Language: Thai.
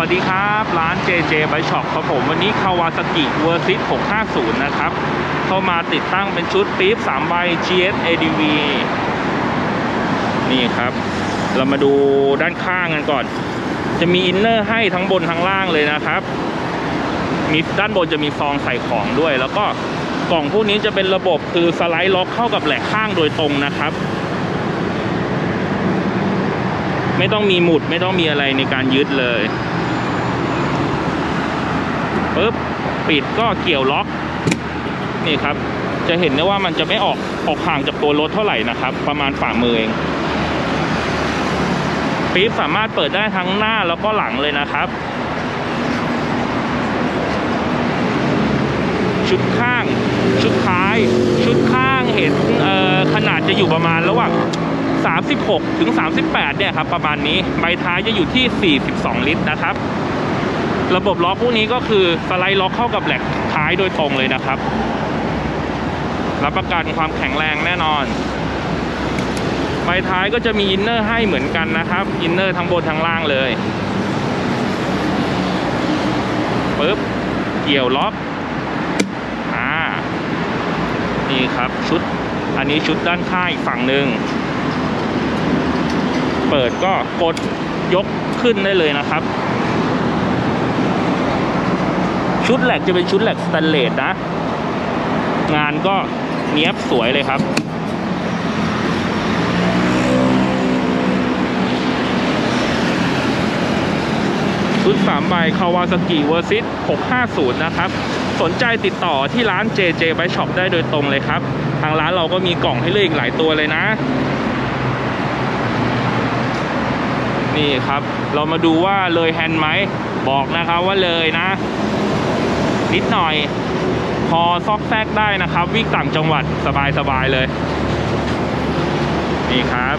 วัสดีครับ ร้าน JJ b i Shop ครับผมวันนี้ Kawasaki Versys 650 นะครับ เข้ามาติดตั้งเป็นชุดปี๊บ3ใบ GS ADV นี่ครับ เรามาดูด้านข้างกันก่อน จะมีอินเนอร์ให้ทั้งบนทั้งล่างเลยนะครับ มีด้านบนจะมีซองใส่ของด้วย แล้วก็กล่องพวกนี้จะเป็นระบบคือสไลด์ล็อกเข้ากับแหลกข้างโดยตรงนะครับไม่ต้องมีหมุดไม่ต้องมีอะไรในการยึดเลย ปึ๊บปิดก็เกี่ยวล็อกนี่ครับ จะเห็นได้ว่ามันจะไม่ออกออกห่างจากตัวรถเท่าไหร่นะครับ ประมาณฝ่ามือเองปี๊บสามารถเปิดได้ทั้งหน้าแล้วก็หลังเลยนะครับ ชุดข้าง ชุดท้าย ชุดข้างเห็นขนาดจะอยู่ประมาณระหว่าง36 ถึง 38 เนี่ยครับ ประมาณนี้ ใบท้ายจะอยู่ที่ 42 ลิตรนะครับ ระบบล็อกพวกนี้ก็คือสไลด์ล็อกเข้ากับแหลกท้ายโดยตรงเลยนะครับ รับประกันความแข็งแรงแน่นอนใบท้ายก็จะมีอินเนอร์ให้เหมือนกันนะครับ อินเนอร์ทั้งบนทั้งล่างเลยปึ๊บเกี่ยวล็อกอ่านี่ครับชุดอันนี้ชุดด้านข้างอีกฝั่งหนึ่งเปิดก็กดยกขึ้นได้เลยนะครับ ชุดแหลกจะเป็นชุดแหลกสแตนเลสนะ งานก็เนี้ยบสวยเลยครับชุด3ใบ Kawasaki Versys 650 นะครับ สนใจติดต่อที่ร้าน JJ b i Shop ได้โดยตรงเลยครับ ทางร้านเราก็มีกล่องให้เลือกอีกหลายตัวเลยนะ นี่ครับ เรามาดูว่าเลยแฮนด์ไหม บอกนะครับว่าเลยนะ นิดหน่อย พอซอกแซกได้นะครับ วิ่งต่างจังหวัดสบายๆเลย นี่ครับ